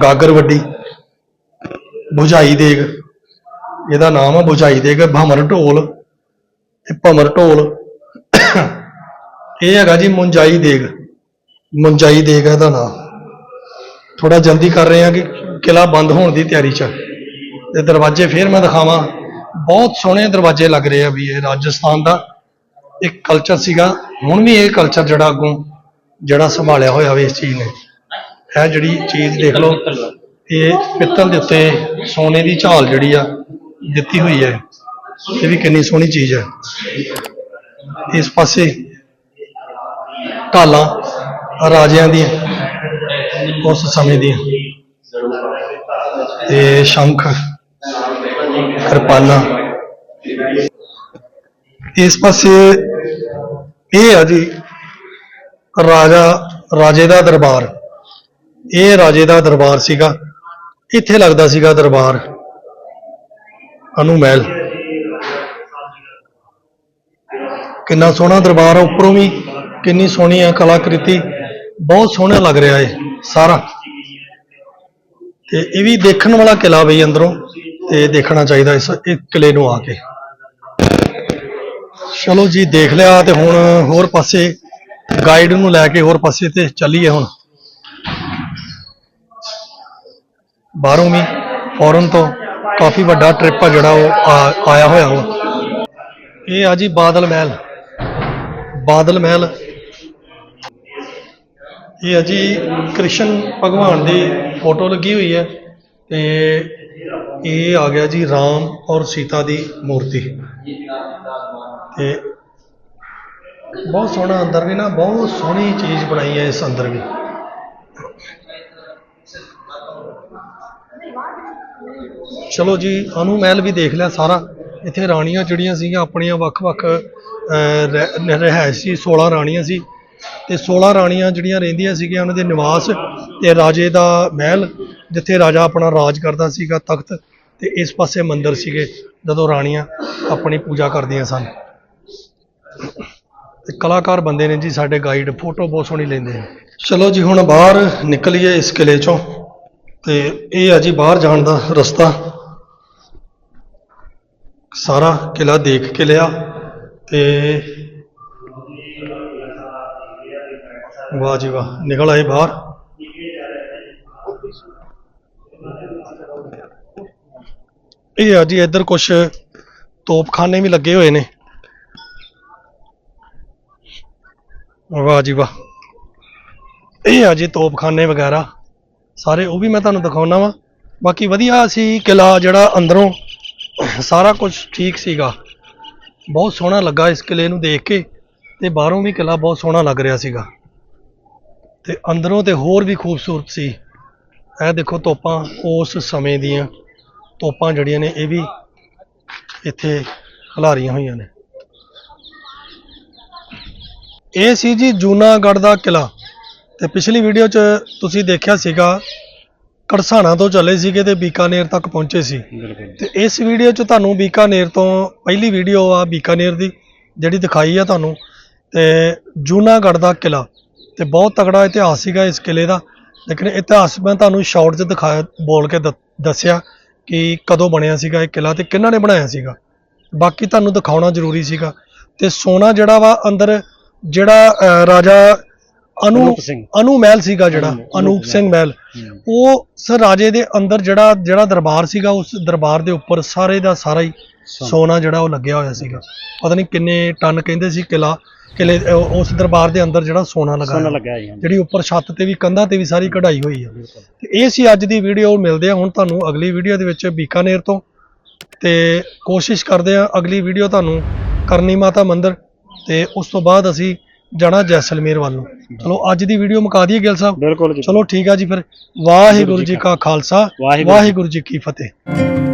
ਗਾਗਰ ਵੱਡੀ ਬੁਝਾਈ ਦੇਗ, ਇਹਦਾ ਨਾਮ ਆ ਬੁਝਾਈ ਦੇਗ, ਭਮਰ ਢੋਲ ਤੇ ਭਮਰ ਢੋਲ। ਇਹ ਹੈਗਾ ਜੀ ਮੁੰਜਾਈ ਦੇਗ। ਮੁੰਜਾਈ ਦੇਗ ਇਹਦਾ ਨਾਮ। ਥੋੜਾ ਜਲਦੀ ਕਰ ਰਹੇ ਹਾਂ ਕਿ ਕਿਲਾ ਬੰਦ ਹੋਣ ਦੀ ਤਿਆਰੀ 'ਚ ਤੇ ਦਰਵਾਜ਼ੇ ਫੇਰ ਮੈਂ ਦਿਖਾਵਾਂ। ਬਹੁਤ ਸੋਹਣੇ ਦਰਵਾਜ਼ੇ ਲੱਗ ਰਹੇ ਆ ਵੀ ਇਹ ਰਾਜਸਥਾਨ ਦਾ। ਇੱਕ ਕਲਚਰ ਸੀਗਾ, ਹੁਣ ਵੀ ਇਹ ਕਲਚਰ ਜਿਹੜਾ ਅੱਗੋਂ ਜਿਹੜਾ ਸੰਭਾਲਿਆ ਹੋਇਆ ਵੀ ਇਸ ਚੀਜ਼ ਨੇ। ਇਹ ਜਿਹੜੀ ਚੀਜ਼ ਦੇਖ ਲਓ, ਇਹ ਪਿੱਤਲ ਦੇ ਉੱਤੇ ਸੋਨੇ ਦੀ ਝਾਲ ਜਿਹੜੀ ਆ ਦਿੱਤੀ ਹੋਈ ਹੈ। ਇਹ ਵੀ ਕਿੰਨੀ ਸੋਹਣੀ ਚੀਜ਼ ਹੈ। ਇਸ ਪਾਸੇ ਢਾਲਾਂ ਰਾਜਿਆਂ ਦੀਆਂ, ਉਸ ਸਮੇਂ ਦੀਆਂ। ਤੇ ਸ਼ੰਖ। ਕਿਰਪਾਨਾਂ ਇਸ ਪਾਸੇ ਇਹ ਆ ਜੀ, ਰਾਜਾ, ਰਾਜੇ ਦਾ ਦਰਬਾਰ। ਇਹ ਰਾਜੇ ਦਾ ਦਰਬਾਰ ਸੀਗਾ। ਇੱਥੇ ਲੱਗਦਾ ਸੀਗਾ ਦਰਬਾਰ। ਅਨੂ ਮਹਿਲ ਕਿੰਨਾ ਸੋਹਣਾ ਦਰਬਾਰ ਆ ਉੱਪਰੋਂ ਵੀ, ਕਿੰਨੀ ਸੋਹਣੀ ਆ ਕਲਾਕ੍ਰਿਤੀ। ਬਹੁਤ ਸੋਹਣਾ ਲੱਗ ਰਿਹਾ ਏ ਸਾਰਾ। ਤੇ ਇਹ ਵੀ ਦੇਖਣ ਵਾਲਾ ਕਿਲਾ ਬਈ ਅੰਦਰੋਂ। ਤੇ ਦੇਖਣਾ ਚਾਹੀਦਾ ਇਸ ਇਹ ਕਿਲੇ ਨੂੰ ਆ ਕੇ। ਚਲੋ ਜੀ, ਦੇਖ ਲਿਆ ਤੇ ਹੁਣ ਹੋਰ ਪਾਸੇ ਗਾਈਡ ਨੂੰ ਲੈ ਕੇ ਹੋਰ ਪਾਸੇ ਤੇ ਚੱਲੀਏ ਹੁਣ। ਬਾਹਰੋਂ ਵੀ ਫੋਰਨ ਤੋਂ ਕਾਫੀ ਵੱਡਾ ਟ੍ਰਿਪ ਆ ਜਿਹੜਾ ਉਹ ਆਇਆ ਹੋਇਆ ਵਾ ਇਹ ਆ ਜੀ ਬਾਦਲ ਮਹਿਲ। ਬਾਦਲ ਮਹਿਲ। ਇਹ ਆ ਜੀ ਕ੍ਰਿਸ਼ਨ ਭਗਵਾਨ ਦੀ ਫੋਟੋ ਲੱਗੀ ਹੋਈ ਹੈ ਤੇ ਇਹ ਆ ਗਿਆ ਜੀ ਰਾਮ ਔਰ ਸੀਤਾ ਦੀ ਮੂਰਤੀ। ਤੇ ਬਹੁਤ ਸੋਹਣਾ ਅੰਦਰ ਵੀ ਨਾ ਬਹੁਤ ਸੋਹਣੀ ਚੀਜ਼ ਬਣਾਈ ਹੈ ਇਸ ਅੰਦਰ ਵੀ। ਚਲੋ ਜੀ ਅਨੂ ਮਹਿਲ ਵੀ ਦੇਖ ਲਿਆ ਸਾਰਾ। ਇੱਥੇ ਰਾਣੀਆਂ ਜਿਹੜੀਆਂ ਸੀਗੀਆਂ ਆਪਣੀਆਂ ਵੱਖ-ਵੱਖ ਅਹ, ਰਹਿ- ਰਿਹਾਇਸ਼ ਸੀ 16 ਰਾਣੀਆਂ ਸੀ। ਤੇ 16 ਰਾਣੀਆਂ ਜਿਹੜੀਆਂ ਰਹਿੰਦੀਆਂ ਸੀਗੀਆਂ ਉਹਨਾਂ ਦੇ ਨਿਵਾਸ ਤੇ ਰਾਜੇ ਦਾ ਮਹਿਲ ਜਿੱਥੇ ਰਾਜਾ ਆਪਣਾ ਰਾਜ ਕਰਦਾ ਸੀਗਾ ਤਖਤ। ਤੇ ਇਸ ਪਾਸੇ ਮੰਦਿਰ ਸੀਗੇ, ਜਦੋਂ ਰਾਣੀਆਂ ਆਪਣੀ ਪੂਜਾ ਕਰਦੀਆਂ ਸਨ। ਕਲਾਕਾਰ ਬੰਦੇ ਨੇ ਜੀ, ਸਾਡੇ ਗਾਈਡ ਫੋਟੋ ਬਹੁਤ ਸੋਹਣੀ ਲੈਂਦੇ ਨੇ। ਚਲੋ ਜੀ, ਹੁਣ ਬਾਹਰ ਨਿਕਲੀਏ ਇਸ ਕਿਲੇ ਚੋਂ। ਤੇ ਇਹ ਆ ਜੀ, ਬਾਹਰ ਜਾਣ ਦਾ ਰਸਤਾ। ਸਾਰਾ ਕਿਲਾ ਦੇਖ ਕੇ ਲਿਆ। ਤੇ ਵਾਹ ਜੀ ਵਾਹ, ਨਿਕਲ ਆਏ ਬਾਹਰ। ਇਹ ਆ ਜੀ, ਇੱਧਰ ਕੁਝ ਤੋਪਖਾਨੇ ਵੀ ਲੱਗੇ ਹੋਏ ਨੇ। ਵਾਹ ਜੀ ਵਾਹ। ਇਹ ਆ ਜੀ ਤੋਪਖਾਨੇ ਵਗੈਰਾ। ਸਾਰੇ ਉਹ ਵੀ ਮੈਂ ਤੁਹਾਨੂੰ ਦਿਖਾਉਣਾ ਵਾ। ਬਾਕੀ ਵਧੀਆ ਸੀ ਕਿਲਾ ਜਿਹੜਾ ਅੰਦਰੋਂ ਸਾਰਾ ਕੁਝ ਠੀਕ ਸੀਗਾ। ਬਹੁਤ ਸੋਹਣਾ ਲੱਗਾ ਇਸ ਕਿਲੇ ਨੂੰ ਦੇਖ ਕੇ ਤੇ ਬਾਹਰੋਂ ਵੀ ਕਿਲਾ ਬਹੁਤ ਸੋਹਣਾ ਲੱਗ ਰਿਹਾ ਸੀਗਾ। ਤੇ ਅੰਦਰੋਂ ਤੇ ਹੋਰ ਵੀ ਖੂਬਸੂਰਤ ਸੀ। ਇਹ ਦੇਖੋ ਤੋਪਾਂ ਉਸ ਸਮੇਂ ਦੀਆਂ। ਤੋਪਾਂ ਜਿਹੜੀਆਂ ਨੇ ਇਹ ਵੀ ਇੱਥੇ ਖਿਲਾਰੀਆਂ ਹੋਈਆਂ ਨੇ। ਇਹ ਸੀ ਜੀ ਜੂਨਾਗੜ੍ਹ ਦਾ ਕਿਲਾ ਤੇ ਪਿਛਲੀ ਵੀਡੀਓ 'ਚ ਤੁਸੀਂ ਦੇਖਿਆ ਸੀਗਾ ਕੜਸਾਣਾ ਤੋਂ ਚੱਲੇ ਸੀਗੇ ਤੇ ਬੀਕਾਨੇਰ ਤੱਕ ਪਹੁੰਚੇ ਸੀ। ਤੇ ਇਸ ਵੀਡੀਓ 'ਚ ਤੁਹਾਨੂੰ ਬੀਕਾਨੇਰ ਤੋਂ ਪਹਿਲੀ ਵੀਡੀਓ ਆ ਬੀਕਾਨੇਰ ਦੀ ਜਿਹੜੀ ਦਿਖਾਈ ਆ ਤੁਹਾਨੂੰ ਤੇ ਜੂਨਾਗੜ੍ਹ ਦਾ ਕਿਲਾ ਤੇ ਬਹੁਤ ਤਗੜਾ ਇਤਿਹਾਸ ਸੀਗਾ ਇਸ ਕਿਲੇ ਦਾ ਲੇਕਿਨ ਇਤਿਹਾਸ ਮੈਂ ਤੁਹਾਨੂੰ ਸ਼ਾਰਟ 'ਚ ਦਿਖਾਇਆ ਬੋਲ ਕੇ ਦੱਸਿਆ। ਕਿ ਕਦੋਂ ਬਣਿਆ ਸੀਗਾ ਇਹ ਕਿਲਾ ਤੇ ਕਿਹਨਾਂ ਨੇ ਬਣਾਇਆ ਸੀਗਾ ਬਾਕੀ ਤੁਹਾਨੂੰ ਦਿਖਾਉਣਾ ਜ਼ਰੂਰੀ ਸੀਗਾ ਤੇ ਸੋਨਾ ਜਿਹੜਾ ਵਾ ਅੰਦਰ ਜਿਹੜਾ ਰਾਜਾ ਅਨੂ ਅਨੂਪ ਸਿੰਘ। ਅਨੂ ਮਹਿਲ ਸੀਗਾ ਜਿਹੜਾ ਅਨੂਪ ਸਿੰਘ। ਮਹਿਲ ਉਹ ਸਰ ਰਾਜੇ ਦੇ ਅੰਦਰ ਜਿਹੜਾ ਜਿਹੜਾ ਦਰਬਾਰ ਸੀਗਾ ਉਸ ਦਰਬਾਰ ਦੇ ਉੱਪਰ ਸਾਰੇ ਦਾ ਸਾਰਾ ਹੀ ਸੋਨਾ। ਜਿਹੜਾ ਉਹ ਲੱਗਿਆ ਹੋਇਆ ਸੀਗਾ। ਪਤਾ ਨਹੀਂ ਕਿੰਨੇ ਟਨ ਕਹਿੰਦੇ ਸੀ ਕਿਲਾ ਕਿਲੇ ਉਸ ਦਰਬਾਰ ਦੇ ਅੰਦਰ ਜਿਹੜਾ ਸੋਨਾ ਲੱਗਾ ਸੋਨਾ। ਲੱਗਾ ਹੈ ਜਿਹੜੀ ਉੱਪਰ ਛੱਤ ਤੇ ਵੀ ਕੰਧਾਂ ਤੇ ਵੀ ਸਾਰੀ ਕਢਾਈ ਹੋਈ ਆ। ਤੇ ਇਹ ਸੀ ਅੱਜ ਦੀ ਵੀਡੀਓ ਮਿਲਦੇ ਆ ਹੁਣ ਤੁਹਾਨੂੰ ਅਗਲੀ ਵੀਡੀਓ ਦੇ ਵਿੱਚ ਬੀਕਾਨੇਰ ਤੋਂ। ਤੇ ਕੋਸ਼ਿਸ਼ ਕਰਦੇ ਆ ਅਗਲੀ ਵੀਡੀਓ ਤੁਹਾਨੂੰ ਕਰਨੀ ਮਾਤਾ ਮੰਦਿਰ। ਤੇ ਉਸ ਤੋਂ ਬਾਅਦ ਅਸੀਂ ਜਾਣਾ ਜੈਸਲਮੇਰ ਵੱਲ ਨੂੰ। ਚਲੋ ਅੱਜ ਦੀ ਵੀਡੀਓ ਮੁਕਾ ਦਈਏ ਗਿਲ ਸਾਹਿਬ? ਬਿਲਕੁਲ ਜੀ। ਚਲੋ ਠੀਕ ਆ ਜੀ ਫਿਰ। ਵਾਹਿਗੁਰੂ ਜੀ ਕਾ ਖਾਲਸਾ ਵਾਹਿਗੁਰੂ। ਵਾਹਿਗੁਰੂ ਜੀ ਕੀ ਫਤਿਹ।